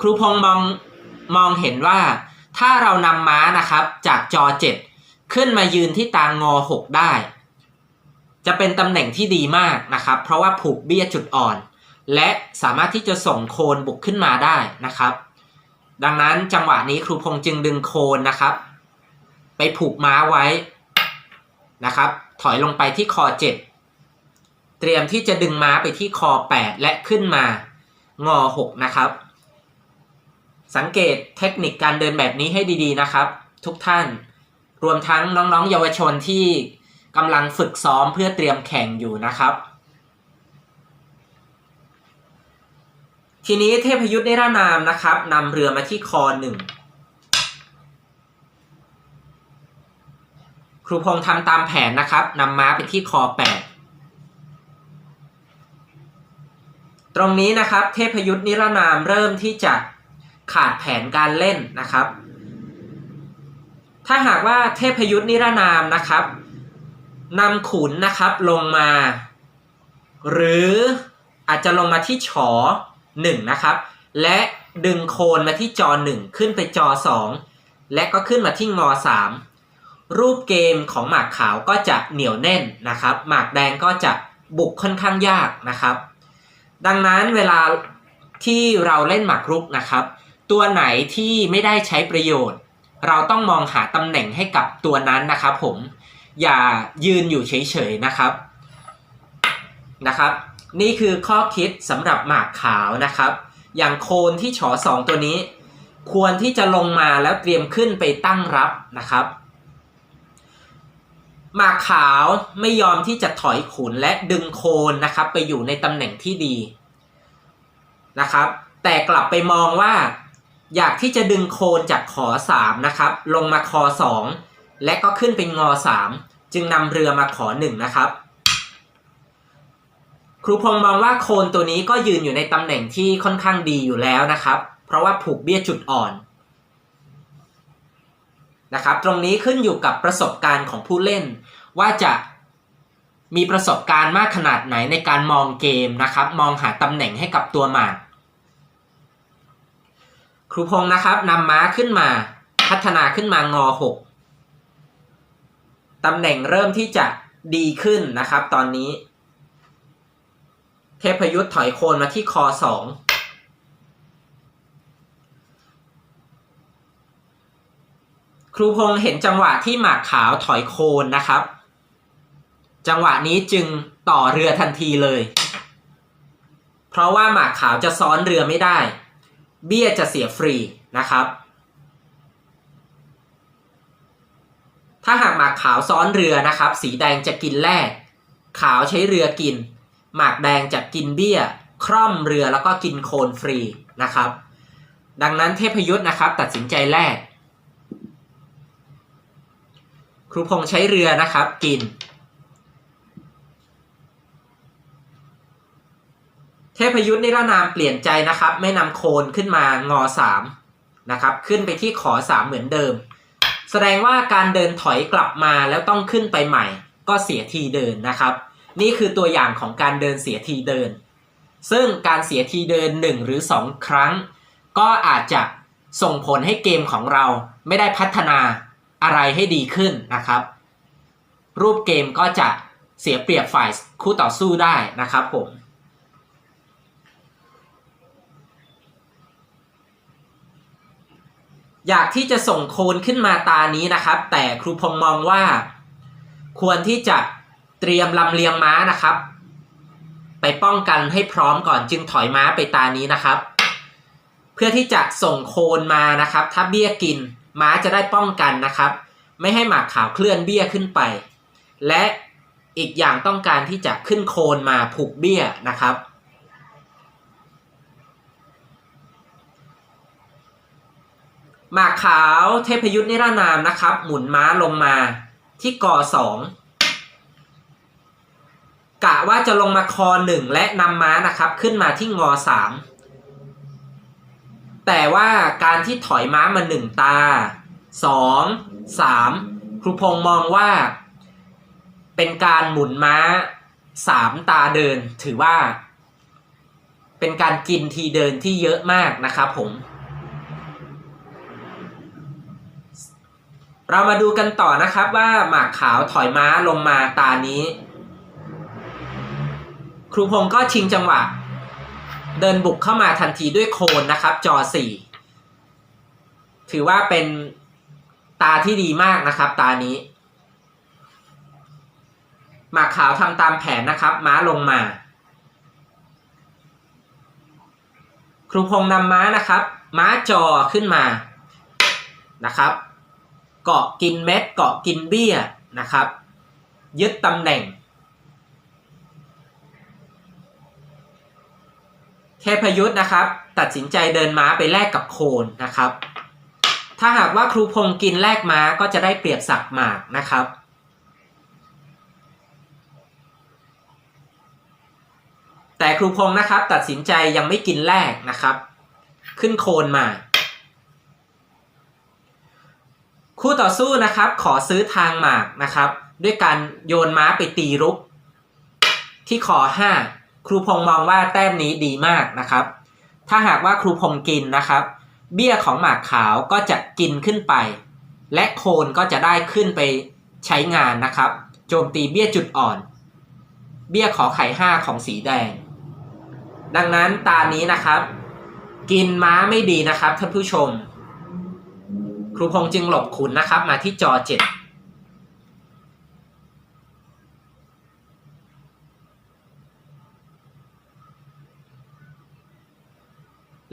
ครูพงษ์มองมองเห็นว่า ถ้าเรานำม้านะครับจากจอ 7 ขึ้นมายืนที่ตางงอ 6 ได้ จะเป็นตำแหน่งที่ดีมากนะครับ เพราะว่าผูกเบี้ยจุดอ่อน และสามารถที่จะส่งโคนบุกขึ้นมาได้นะครับ ดังนั้นจังหวะนี้ครูพงษ์จึงดึงโคนนะครับ ไปผูกม้าไว้นะครับ ถอยลงไปที่คอ 7 เตรียมที่จะดึงม้าไปที่คอ 8 และขึ้นมางอ 6 นะครับ สังเกตเทคนิคการเดินแบบนี้ให้ดีๆนะครับ ทุกท่านรวมทั้งน้องๆ เยาวชนที่กำลังฝึกซ้อมเพื่อเตรียมแข่งอยู่นะครับ ทีนี้เทพยุทธ์นิรนามนะครับนำเรือมาที่คอหนึ่งครูพงษ์ทำตามแผนนะครับนำม้าไปที่คอ8ตรงนี้นะครับ เทพยุทธ์นิรนามเริ่มที่จะ ขาดแผนการเล่นนะครับ ถ้าหากว่าเทพยุทธ์นิรนามนะครับนำขุนนะครับลงมา หรืออาจจะลงมาที่ฉอ1นะครับ และดึงโคนมาที่จอ1ขึ้นไปจอ2และก็ขึ้นมาที่งอ3รูปเกมของหมากขาวก็จะเหนียวแน่นนะครับ หมากแดงก็จะบุกค่อนข้างยากนะครับ ดังนั้นเวลาที่เราเล่นหมากรุกนะครับ ตัวไหนที่ไม่ได้ใช้ประโยชน์ เราต้องมองหาตำแหน่งให้กับตัวนั้นนะครับผมอย่ายืนอยู่เฉยๆนะครับนะครับ นี่คือข้อคิดสำหรับหมากขาวนะครับ อย่างโคนที่ฉอสองตัวนี้ ควรที่จะลงมาแล้วเตรียมขึ้นไปตั้งรับนะครับหมากขาวไม่ยอมที่จะถอยขุนและดึงโคนนะครับ ไปอยู่ในตำแหน่งที่ดีนะครับ แต่กลับไปมองว่า อยากที่จะดึงโคนจากขอ3นะครับ ลงมาคอ 2 และก็ขึ้นเป็นงอ 3 จึงนำเรือมาขอ 1 นะครับ ครูพงษ์มองว่าโคนตัวนี้ก็ยืนอยู่ในตำแหน่งที่ค่อนข้างดีอยู่แล้วนะครับ เพราะว่าผูกเบี้ยจุดอ่อนนะครับ ตรงนี้ขึ้นอยู่กับประสบการณ์ของผู้เล่น ว่าจะมีประสบการณ์มากขนาดไหนในการมองเกมนะครับ มองหาตำแหน่งให้กับตัวหมาก ครูพงษ์นะครับนำม้าขึ้นมา พัฒนาขึ้นมางอ6ตำแหน่งเริ่มที่จะดีขึ้นนะครับ ตอนนี้ เทพยุทธ์ถอยโคนมาที่คอ2ครูพงษ์เห็นจังหวะที่หมากขาวถอยโคนนะครับ จังหวะนี้จึงต่อเรือทันทีเลย เพราะว่าหมากขาวจะซ้อนเรือไม่ได้ เบี้ยจะเสียฟรีนะครับ ถ้าหากหมากขาวซ้อนเรือนะครับ สีแดงจะกินแรก ขาวใช้เรือกิน หมากแดงจะกินเบี้ย คร่อมเรือแล้วก็กินโคนฟรีนะครับ ดังนั้นเทพยุทธ์นะครับตัดสินใจแรก ครูพงษ์ใช้เรือนะครับกิน เทพยุทธ์นิรนามเปลี่ยนใจนะครับ ไม่นำโคนขึ้นมางอสามนะครับขึ้นไปที่ขอสามเหมือนเดิม แสดงว่าการเดินถอยกลับมาแล้วต้องขึ้นไปใหม่ ก็เสียทีเดินนะครับ นี่คือตัวอย่างของการเดินเสียทีเดิน ซึ่งการเสียทีเดิน 1 หรือ 2 ครั้ง ก็อาจจะส่งผลให้เกมของเราไม่ได้พัฒนาอะไรให้ดีขึ้นนะครับ รูปเกมก็จะเสียเปรียบฝ่ายคู่ต่อสู้ได้นะครับผม อยากที่จะส่งโคนขึ้นมาตานี้นะครับ แต่ครูพงมองว่า ควรที่จะเตรียมลำเลียงม้านะครับ ไปป้องกันให้พร้อมก่อนจึงถอยม้าไปตานี้นะครับ เพื่อที่จะส่งโคนมานะครับ ถ้าเบี้ยกินม้าจะได้ป้องกันนะครับ ไม่ให้หมากขาวเคลื่อนเบี้ยขึ้นไป และอีกอย่างต้องการที่จะขึ้นโคนมาผูกเบี้ยนะครับ หมากขาวเทพยุทธ์นิรนามนะครับ หมุนม้าลงมาที่กอสองกะว่าจะลงมาคอหนึ่งและนำม้านะครับ ขึ้นมาที่งอสามแต่ว่าการที่ถอยม้ามาหนึ่งตาสองสามครูพงษ์มองว่า เป็นการหมุนม้าสามตาเดินถือว่า เป็นการกินทีเดินที่เยอะมากนะครับผม เรามาดูกันต่อนะครับว่าหมากขาวถอยม้าลงมาตานี้ ครูพงศ์ก็ชิงจังหวะ เดินบุกเข้ามาทันทีด้วยโคนนะครับจอสี่ถือว่าเป็นตาที่ดีมากนะครับ ตานี้หมากขาวทำตามแผนนะครับ ม้าลงมา ครูพงษ์นำม้านะครับ ม้าจอขึ้นมานะครับ เกาะกินเม็ดเกาะกินเบี้ยนะครับ ยึดตำแหน่ง เทพยุทธ์นะครับ ตัดสินใจเดินม้าไปแลกกับโคนนะครับ ถ้าหากว่าครูพงษ์กินแลกม้าก็จะได้เปรียบสักหมากนะครับแต่ครูพงษ์นะครับตัดสินใจยังไม่กินแลกนะครับ ขึ้นโคนมา คู่ต่อสู้นะครับ ขอซื้อทางหมากนะครับ ด้วยการโยนม้าไปตีรุก ที่ขอห้าครูพงมองว่าแต้มนี้ดีมากนะครับ ถ้าหากว่าครูพงกินนะครับ เบี้ยของหมากขาวก็จะกินขึ้นไป และโคนก็จะได้ขึ้นไปใช้งานนะครับ โจมตีเบี้ยจุดอ่อน เบี้ยขอไข่ห้าของสีแดง ดังนั้นตานี้นะครับ กินม้าไม่ดีนะครับท่านผู้ชม ครูพงษ์จึงหลบขุนนะครับ มาที่จอเจ็ด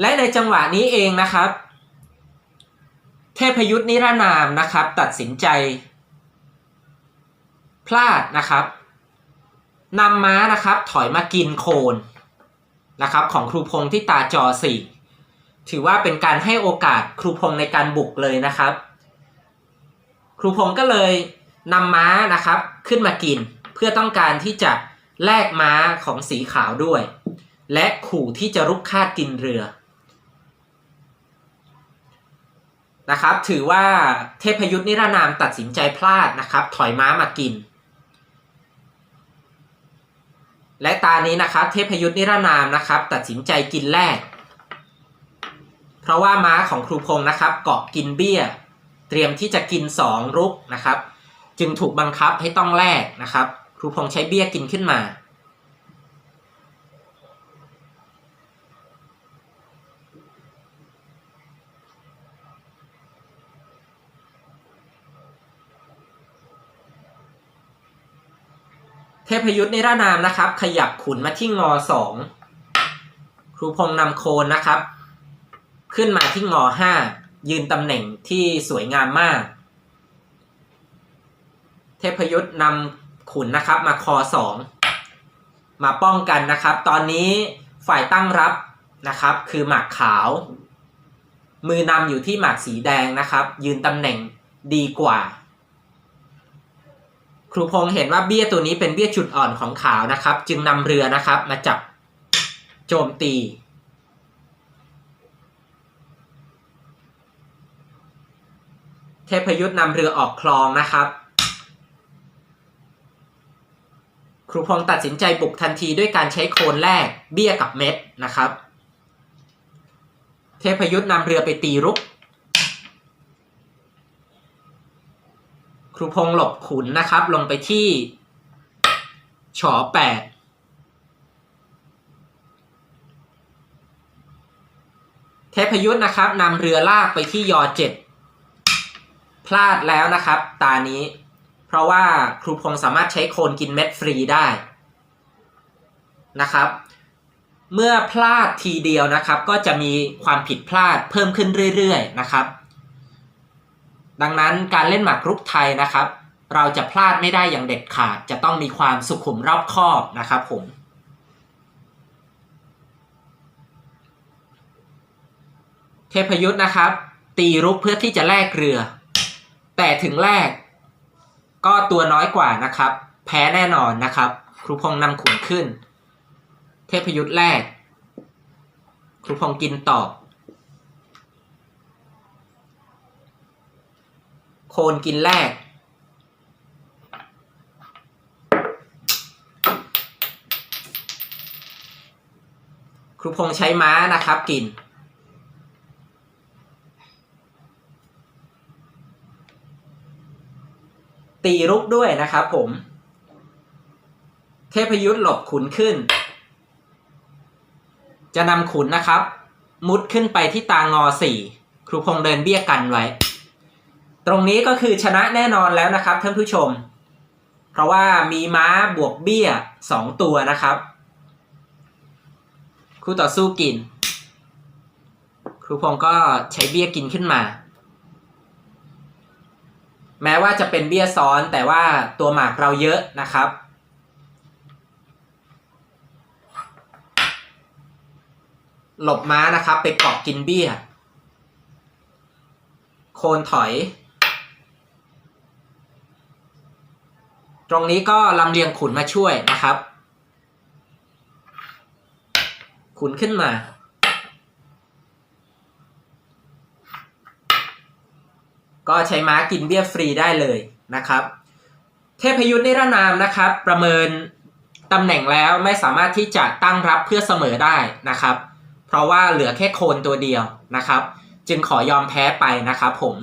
และในจังหวะนี้เองนะครับ เทพยุทธนิรนามนะครับ ตัดสินใจ พลาดนะครับนำม้านะครับถอยมากินโคนนะครับ ของครูพงษ์ที่ตาจอสี่ ถือว่าเป็นการให้โอกาสครูพงในการบุกเลยนะครับ ครูพงก็เลยนำม้านะครับขึ้นมากิน เพื่อต้องการที่จะแลกม้าของสีขาวด้วย และขู่ที่จะรุกคาดกินเรือนะครับ ถือว่าเทพยุทธนิรนามตัดสินใจพลาดนะครับ ถอยม้ามากิน และตานี้นะครับ เทพยุทธนิรนามนะครับ ตัดสินใจกินแรก เพราะว่าม้าของครูพงศ์นะครับเกาะกินเบี้ย เตรียมที่จะกินสองรุกนะครับ จึงถูกบังคับให้ต้องแลกนะครับ ครูพงศ์ใช้เบี้ยกินขึ้นมา เทพยุทธ์นิรนามนะครับ ขยับขุนมาที่งอสองครูพงษ์นำโคนนะครับ ขึ้นมาที่งอห้ายืนตำแหน่งที่สวยงามมาก เทพยุทธ์นำขุนนะครับมาคอสองมาป้องกันนะครับ ตอนนี้ฝ่ายตั้งรับนะครับ คือหมากขาว มือนำอยู่ที่หมากสีแดงนะครับ ยืนตำแหน่งดีกว่า ครูพงษ์เห็นว่าเบี้ยตัวนี้เป็นเบี้ยจุดอ่อนของขาวนะครับ จึงนำเรือนะครับมาจับโจมตี เทพยุทธ์นำเรือออกคลองนะครับ ครูพงษ์ตัดสินใจบุกทันทีด้วยการใช้โคนแรกเบี้ยกับเม็ดนะครับ เทพยุทธ์นำเรือไปตีรุก ครูพงษ์หลบขุนนะครับ ลงไปที่ฉอแปดเทพยุทธ์นะครับนำเรือลากไปที่ยอเจ็ด พลาดแล้วนะครับ ตานี้ เพราะว่าครูพงสามารถใช้โคนกินเม็ดฟรีได้นะครับ เมื่อพลาดทีเดียวนะครับ ก็จะมีความผิดพลาดเพิ่มขึ้นเรื่อยๆนะครับ ดังนั้นการเล่นหมากรุกไทยนะครับ เราจะพลาดไม่ได้อย่างเด็ดขาด จะต้องมีความสุขุมรอบคอบนะครับผมเทพยุทธ์นะครับ ตีรุกเพื่อที่จะแลกเรือ แต่ถึงแรก ก็ตัวน้อยกว่านะครับ แพ้แน่นอนนะครับ ครูพงษ์นำขุนขึ้น เทพยุทธ์แรก ครูพงษ์กินตอบโคนกินแรก ครูพงษ์ใช้ม้านะครับกิน ตีรุกด้วยนะครับผม เทพยุทธ์หลบขุนขึ้น จะนำขุนนะครับ มุดขึ้นไปที่ตางอสี่ครูพงเดินเบี้ยกันไว้ ตรงนี้ก็คือชนะแน่นอนแล้วนะครับท่านผู้ชม เพราะว่ามีม้าบวกเบี้ยสองตัวนะครับ คู่ต่อสู้กิน ครูพงก็ใช้เบี้ยกินขึ้นมา แม้ว่าจะเป็นเบี้ยซ้อนแต่ว่าตัวหมากเราเยอะนะครับ หลบม้านะครับ ไปเกาะกินเบี้ย โคนถอย ตรงนี้ก็ลำเลียงขุนมาช่วยนะครับ ขุนขึ้นมา ก็ใช้ม้ากินเบี้ยฟรีได้เลยนะครับ เทพยุทธ์นิรนามนะครับ ประเมินตำแหน่งแล้วไม่สามารถที่จะตั้งรับเพื่อเสมอได้นะครับ เพราะว่าเหลือแค่โคนตัวเดียวนะครับ จึงขอยอมแพ้ไปนะครับผม